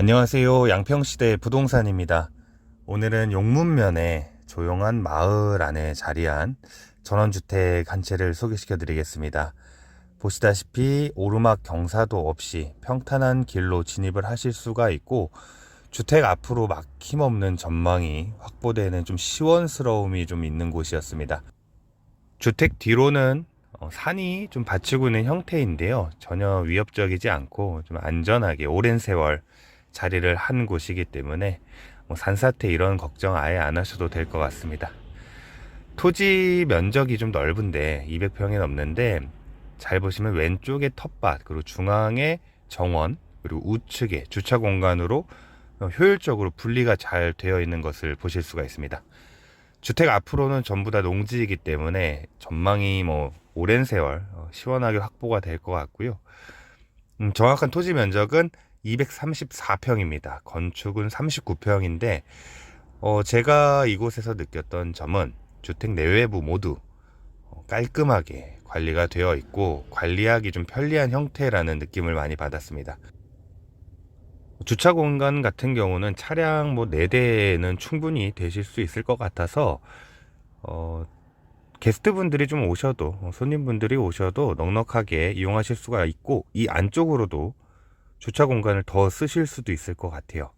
안녕하세요. 양평시대 부동산입니다. 오늘은 용문면에 조용한 마을 안에 자리한 전원주택 한 채를 소개시켜 드리겠습니다. 보시다시피 오르막 경사도 없이 평탄한 길로 진입을 하실 수가 있고 주택 앞으로 막힘없는 전망이 확보되는 좀 시원스러움이 좀 있는 곳이었습니다. 주택 뒤로는 어, 산이 좀 받치고 있는 형태인데요. 전혀 위협적이지 않고 좀 안전하게 오랜 세월 자리를 한 곳이기 때문에 뭐 산사태 이런 걱정 아예 안 하셔도 될 것 같습니다. 토지 면적이 좀 넓은데 200평이 넘는데 잘 보시면 왼쪽에 텃밭 그리고 중앙에 정원 그리고 우측에 주차 공간으로 어, 효율적으로 분리가 잘 되어 있는 것을 보실 수가 있습니다. 주택 앞으로는 전부 다 농지이기 때문에 전망이 뭐 오랜 세월 어, 시원하게 확보가 될 것 같고요. 음, 정확한 토지 면적은 234평입니다. 건축은 39평인데 어, 제가 이곳에서 느꼈던 점은 주택 내외부 모두 어, 깔끔하게 관리가 되어 있고 관리하기 좀 편리한 형태라는 느낌을 많이 받았습니다. 주차 공간 같은 경우는 차량 뭐 4대는 충분히 되실 수 있을 것 같아서 어, 게스트분들이 좀 오셔도 어, 손님분들이 오셔도 넉넉하게 이용하실 수가 있고 이 안쪽으로도 주차 공간을 더 쓰실 수도 있을 것 같아요.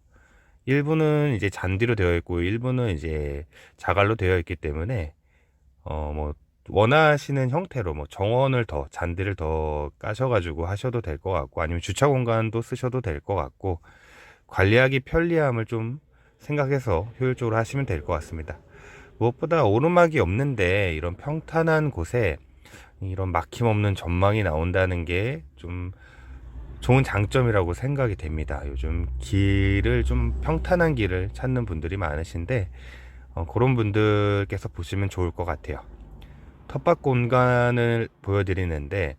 일부는 이제 잔디로 되어 있고 일부는 이제 자갈로 되어 있기 때문에 어 뭐 원하시는 형태로 뭐 정원을 더 잔디를 더 까셔가지고 하셔도 될 것 같고 아니면 주차 공간도 쓰셔도 될 것 같고 관리하기 편리함을 좀 생각해서 효율적으로 하시면 될 것 같습니다. 무엇보다 오르막이 없는데 이런 평탄한 곳에 이런 막힘 없는 전망이 나온다는 게좀 좋은 장점이라고 생각이 됩니다. 요즘 길을 좀 평탄한 길을 찾는 분들이 많으신데 어, 그런 분들께서 보시면 좋을 것 같아요. 텃밭 공간을 보여드리는데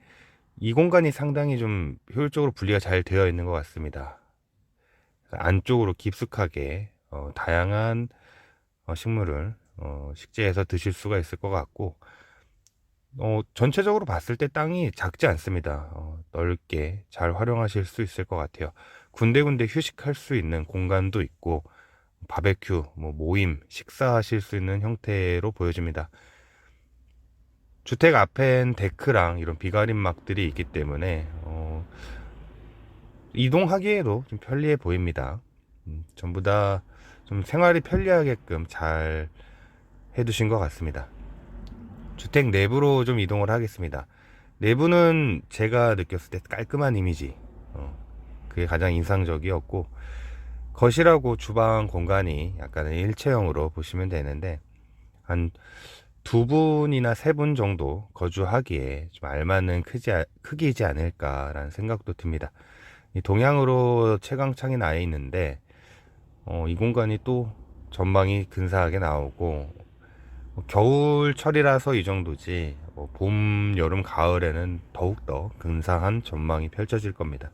이 공간이 상당히 좀 효율적으로 분리가 잘 되어 있는 것 같습니다. 안쪽으로 깊숙하게 어, 다양한 어, 식물을 어, 식재해서 드실 수가 있을 것 같고 어, 전체적으로 봤을 때 땅이 작지 않습니다. 어, 넓게 잘 활용하실 수 있을 것 같아요. 군데군데 휴식할 수 있는 공간도 있고 바베큐, 뭐 모임, 식사하실 수 있는 형태로 보여집니다. 주택 앞엔 데크랑 이런 비가림막들이 있기 때문에 어, 이동하기에도 좀 편리해 보입니다. 음, 전부 다 좀 생활이 편리하게끔 잘 해두신 것 같습니다. 주택 내부로 좀 이동을 하겠습니다. 내부는 제가 느꼈을 때 깔끔한 이미지, 어, 그게 가장 인상적이었고, 거실하고 주방 공간이 약간 일체형으로 보시면 되는데, 한 두 분이나 세 분 정도 거주하기에 좀 알맞는 크지, 크기이지 않을까라는 생각도 듭니다. 이 동향으로 채광창이 나 있는데, 어, 이 공간이 또 전망이 근사하게 나오고, 뭐 겨울철이라서 이 정도지 뭐 봄, 여름, 가을에는 더욱더 근사한 전망이 펼쳐질 겁니다.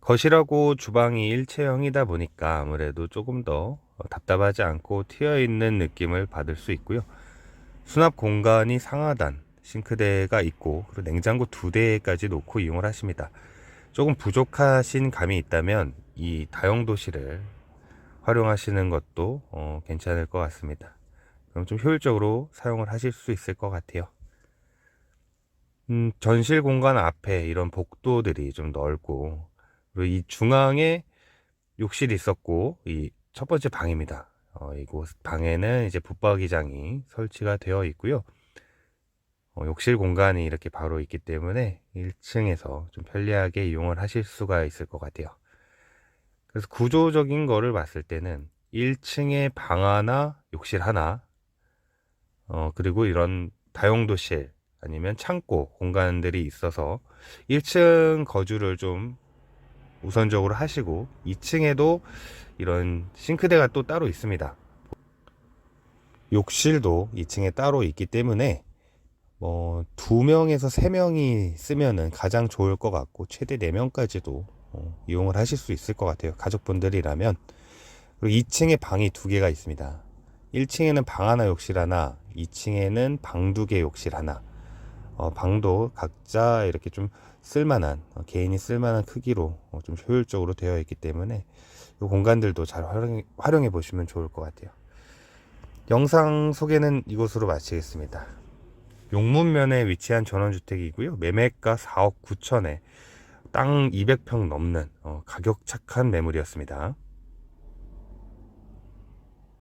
거실하고 주방이 일체형이다 보니까 아무래도 조금 더 답답하지 않고 튀어 있는 느낌을 받을 수 있고요. 수납 공간이 상하단, 싱크대가 있고 그리고 냉장고 두 대까지 놓고 이용을 하십니다. 조금 부족하신 감이 있다면 이 다용도실을 활용하시는 것도 어, 괜찮을 것 같습니다. 그럼 좀 효율적으로 사용을 하실 수 있을 것 같아요. 음, 전실 공간 앞에 이런 복도들이 좀 넓고, 그리고 이 중앙에 욕실이 있었고, 이 첫 번째 방입니다. 어, 이곳 방에는 이제 붙박이장이 설치가 되어 있고요. 어, 욕실 공간이 이렇게 바로 있기 때문에 1층에서 좀 편리하게 이용을 하실 수가 있을 것 같아요. 그래서 구조적인 거를 봤을 때는 1층에 방 하나, 욕실 하나, 어, 그리고 이런 다용도실 아니면 창고 공간들이 있어서 1층 거주를 좀 우선적으로 하시고 2층에도 이런 싱크대가 또 따로 있습니다. 욕실도 2층에 따로 있기 때문에 뭐 2명에서 3명이 쓰면은 가장 좋을 것 같고 최대 4명까지도 어, 이용을 하실 수 있을 것 같아요. 가족분들이라면 그리고 2층에 방이 두 개가 있습니다. 1층에는 방 하나 욕실 하나 2층에는 방 두 개 욕실 하나 어, 방도 각자 이렇게 좀 쓸만한 어, 개인이 쓸만한 크기로 어, 좀 효율적으로 되어 있기 때문에 이 공간들도 잘 활용해, 활용해 보시면 좋을 것 같아요. 영상 소개는 이곳으로 마치겠습니다. 용문면에 위치한 전원주택이고요. 매매가 4억 9천에 땅 200평 넘는 어, 가격 착한 매물이었습니다.